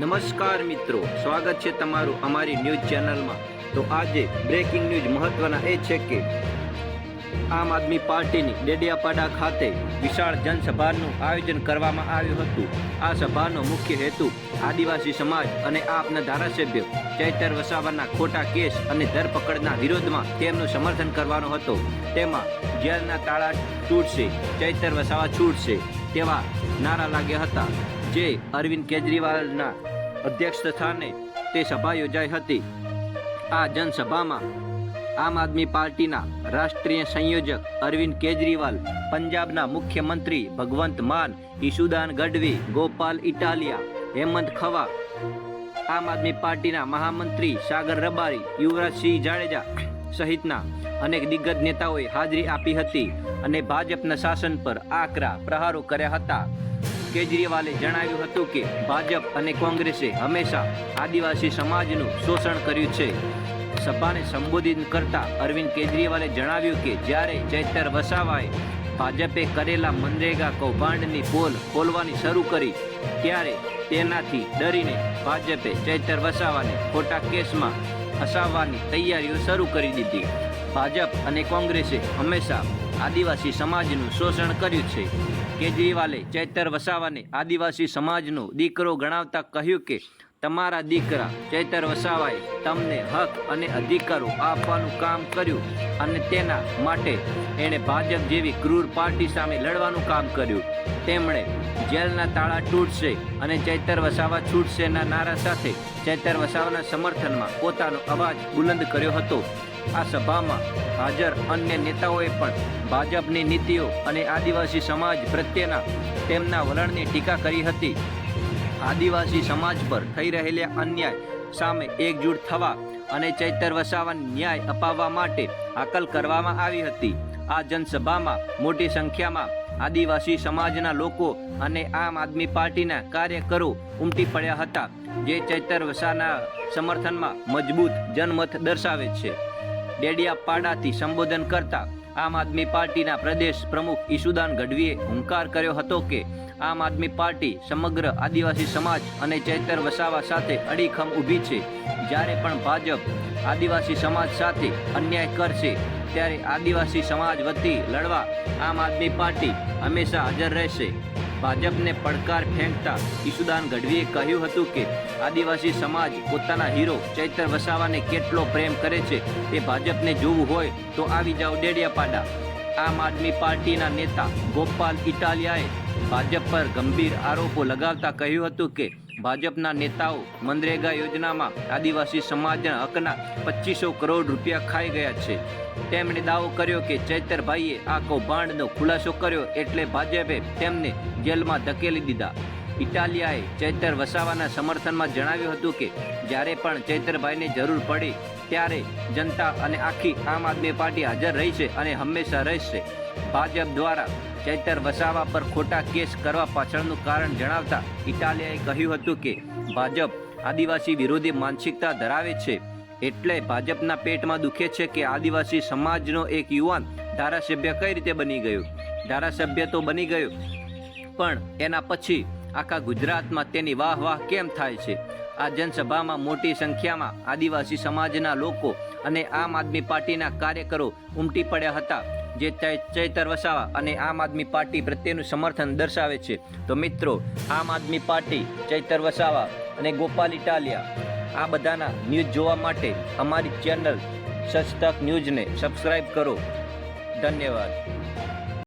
નમસ્કાર મિત્રો, સ્વાગત છે તમારું અમારી ન્યૂઝ ચેનલમાં. તો આજે બ્રેકિંગ ન્યૂઝ મહત્વના એ છે કે આમ આદમી પાર્ટીની ડેડિયાપાડા ખાતે વિશાળ જનસભાનું આયોજન કરવામાં આવ્યું હતું. આ સભાનો મુખ્ય હેતુ આદિવાસી સમાજ અને આપના ધારાસભ્ય ચૈતર વસાવાના ખોટા કેસ અને ધરપકડના વિરોધમાં તેમનું સમર્થન કરવાનો હતો. તેમાં જેલના તાળા તૂટશે, ચૈતર વસાવા છૂટશે તેવા નારા લાગ્યા હતા. જે અરવિંદ કેજરીવાલના અધ્યક્ષ સ્થાને તે સભા યોજાઈ હતી. આ જનસભામાં આમ આદમી પાર્ટીના રાષ્ટ્રીય સંયોજક અરવિંદ કેજરીવાલ, પંજાબના મુખ્યમંત્રી ભગવંત માન ઈશુદાન ગઢવી, ગોપાલ ઇટાલિયા, હેમંત ખવા, આમ આદમી પાર્ટીના મહામંત્રી સાગર રબારી, યુવરાજસિંહ જાડેજા સહિતના અનેક દિગ્ગજ નેતાઓએ હાજરી આપી હતી અને ભાજપના શાસન પર આકરા પ્રહારો કર્યા હતા. કેજરીવાલે જણાવ્યું હતું કે ભાજપ અને કોંગ્રેસે હંમેશા આદિવાસી સમાજનું શોષણ કર્યું છે. સભાને સંબોધિત કરતા અરવિંદ કેજરીવાલે જણાવ્યું કે જ્યારે ચૈતર વસાવાએ ભાજપે કરેલા મનરેગા કૌભાંડની પોલ ખોલવાની શરૂ કરી, ત્યારે તેનાથી ડરીને ભાજપે ચૈતર વસાવાને ખોટા કેસમાં ફસાવવાની તૈયારીઓ શરૂ કરી દીધી. ભાજપ અને કોંગ્રેસે હંમેશા આદિવાસી સમાજનું શોષણ કર્યું છે. કેજરીવાલે ચૈતર વસાવાને આદિવાસી સમાજનો દીકરો ગણાવતા કહ્યું કે, તમારા દીકરા ચૈતર વસાવાએ તમને હક અને અધિકારો આપવાનું કામ કર્યું અને તેના માટે એણે ભાજપ જેવી ક્રૂર પાર્ટી સામે લડવાનું કામ કર્યું. તેમણે જેલના તાળા તૂટશે અને ચૈતર વસાવા છૂટશેના નારા સાથે ચૈતર વસાવાના સમર્થનમાં પોતાનો અવાજ બુલંદ કર્યો હતો. આ સભામાં હાજર અન્ય નેતાઓએ પણ ભાજપની નીતિઓ અને આદિવાસી સમાજ પ્રત્યેના તેમના વલણની ટીકા કરી હતી. આદિવાસી સમાજ પર થઈ રહેલા અન્યાય સામે એકજૂટ થવા અને ચૈતર વસાવાને ન્યાય અપાવવા માટે હાકલ કરવામાં આવી હતી. આ જનસભામાં મોટી સંખ્યામાં આદિવાસી સમાજના લોકો અને આમ આદમી પાર્ટીના કાર્યકરો ઉમટી પડ્યા હતા, જે ચૈતર વસાના સમર્થનમાં મજબૂત જનમત દર્શાવે છે. ડેડિયાપાડાથી સંબોધન કરતા આમ આદમી પાર્ટીના પ્રદેશ પ્રમુખ ઈશુદાન ગઢવીએ હુંકાર કર્યો હતો કે આમ આદમી પાર્ટી સમગ્ર આદિવાસી સમાજ અને ચૈતર વસાવા સાથે અડીખમ ઊભી છે. જ્યારે પણ ભાજપ આદિવાસી સમાજ સાથે અન્યાય કરશે, ત્યારે આદિવાસી સમાજ વતી લડવા આમ આદમી પાર્ટી હંમેશા હાજર રહેશે. ભાજપને પડકાર ફેંકતા ઈશુદાન ગઢવીએ કહ્યું હતું કે આદિવાસી સમાજ પોતાના હીરો ચૈતર વસાવાને કેટલો પ્રેમ કરે છે તે ભાજપને જોવું હોય તો આવી જાઓ ડેડિયાપાડા. આમ આદમી પાર્ટીના નેતા ગોપાલ ઇટાલિયાએ ભાજપ પર ગંભીર આરોપો લગાવતા કહ્યું હતું કે ભાજપના નેતાઓ મનરેગા યોજનામાં આદિવાસી સમાજના હકના પચીસો કરોડ રૂપિયા ખાઈ ગયા છે. તેમણે દાવો કર્યો કે ચૈતરભાઈએ આ કૌભાંડનો ખુલાસો કર્યો એટલે ભાજપે તેમને જેલમાં ધકેલી દીધા. ઇટાલિયાએ ચૈતર વસાવાના સમર્થનમાં જણાવ્યું હતું કે, જ્યારે પણ ચૈતરભાઈને જરૂર પડી, ત્યારે જનતા અને આખી આમ આદમી પાર્ટી હાજર રહી છે અને હંમેશા રહેશે. ભાજપ દ્વારા ચૈતર વસાવા પર ખોટા કેસ કરવા પાછળનું કારણ જણાવતા ઇટાલિયાએ કહ્યું હતું કે ભાજપ આદિવાસી વિરોધી માનસિકતા ધરાવે છે. એટલે ભાજપના પેટમાં દુખે છે કે આદિવાસી સમાજનો એક યુવાન ધારાસભ્ય કઈ રીતે બની ગયો? ધારાસભ્ય તો બની ગયો, પણ એના પછી આખા ગુજરાતમાં તેની વાહ વાહ કેમ થાય છે? આ જનસભામાં મોટી સંખ્યામાં આદિવાસી સમાજના લોકો અને આમ આદમી પાર્ટીના કાર્યકરો ઉમટી પડ્યા હતા. જે ચૈતર વસાવા અને આમ આદમી પાર્ટી પ્રત્યેનું સમર્થન દર્શાવે છે. તો મિત્રો, આમ આદમી પાર્ટી, ચૈતર વસાવા અને ગોપાલ ઇટાલિયા, આ બધાના ન્યૂઝ જોવા માટે અમારી ચેનલ સચતક ન્યૂઝને સબસ્ક્રાઈબ કરો. ધન્યવાદ.